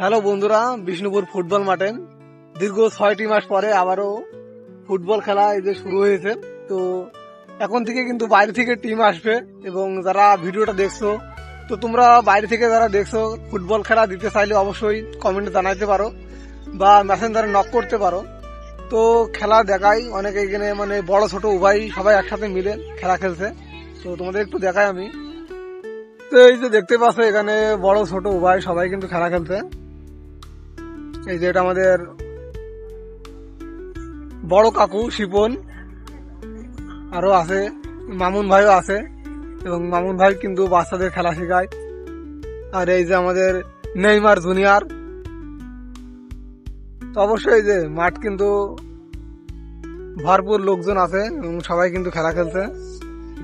Hello বন্ধুরা, Bishnupur football মাঠে। দীর্ঘ ছয়টি মাস পরে আবারও ফুটবল খেলা এই যে শুরু হয়েছে। তো এখন থেকে কিন্তু বাইরে থেকে টিম আসবে এবং যারা ভিডিওটা দেখছ, তো তোমরা বাইরে থেকে যারা দেখছ, ফুটবল খেলা দিতে চাইলে অবশ্যই কমেন্টে জানাইতে পারো বা মেসেঞ্জারে নক করতে পারো। তো খেলা দেখাই, অনেকে এখানে মানে বড়, ছোট, উভয় সবাই একসাথে মিলে খেলা খেলছে। তো তোমাদের একটু দেখাই আমি। তো এই যে দেখতে পাচ্ছ, এখানে বড়, ছোট, উভয় সবাই কিন্তু খেলা খেলছে। এই যে এটা আমাদের বড় কাকু, শিপন, আরও আছে, মামুন ভাইও আছে, এবং মামুন ভাই কিন্তু বাচ্চাদের খেলা শেখায়। আর এই যে আমাদের নেইমার জুনিয়র, তো অবশ্যই যে মাঠ কিন্তু ভরপুর লোকজন আছে, এবং সবাই কিন্তু খেলা খেলছে।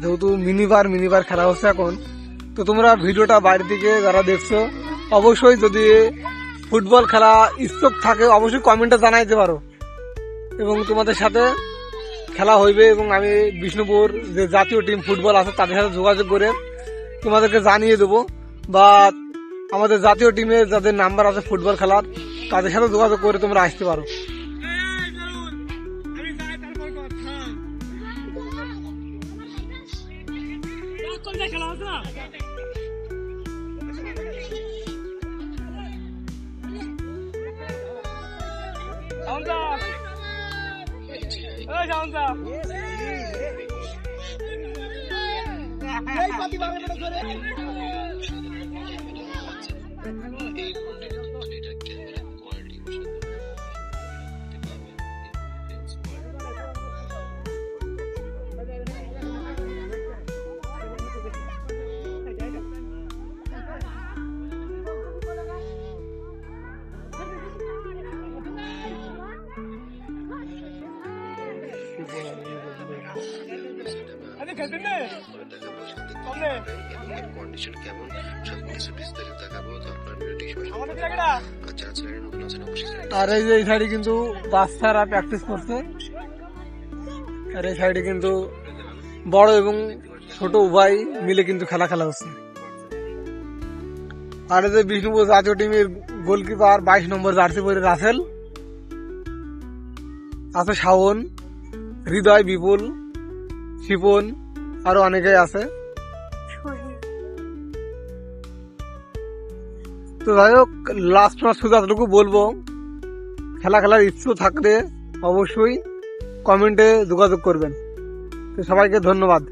যেহেতু মিনিবার মিনিবার খেলা হচ্ছে এখন, তো তোমরা ভিডিওটা বাইরে থেকে যারা দেখছ, অবশ্যই যদি ফুটবল খেলা ইচ্ছুক থাকে অবশ্যই কমেন্টে জানাইতে পারো এবং তোমাদের সাথে খেলা হইবে এবং আমি বিষ্ণুপুর যে জাতীয় টিম ফুটবল আছে তাদের সাথে যোগাযোগ করে তোমাদেরকে জানিয়ে দেবো বা আমাদের জাতীয় টিমের যাদের নাম্বার আছে ফুটবল খেলার তাদের সাথে যোগাযোগ করে তোমরা আসতে পারো 强子，哎，强子。哎，把地方给他做的。আর এই যে এই সাইডে কিন্তু বাচ্চারা প্র্যাকটিস করছে। আর এই সাইডে কিন্তু বড় এবং ছোট উভয় মিলে কিন্তু খেলা খেলা হচ্ছে। আর এই যে বিষ্ণুপুর জাতীয় টিমের গোলকিপার বাইশ নম্বর জার্সি পরে রাসেল, আছে শাওন। হৃদয় বিপুল শিপন আরও অনেকেই আছে। তো যাই হোক লাস্ট মাস শুধু এতটুকু বলব। খেলা খেলার ইচ্ছু থাকলে অবশ্যই কমেন্টে যোগাযোগ করবেন। তো সবাইকে ধন্যবাদ।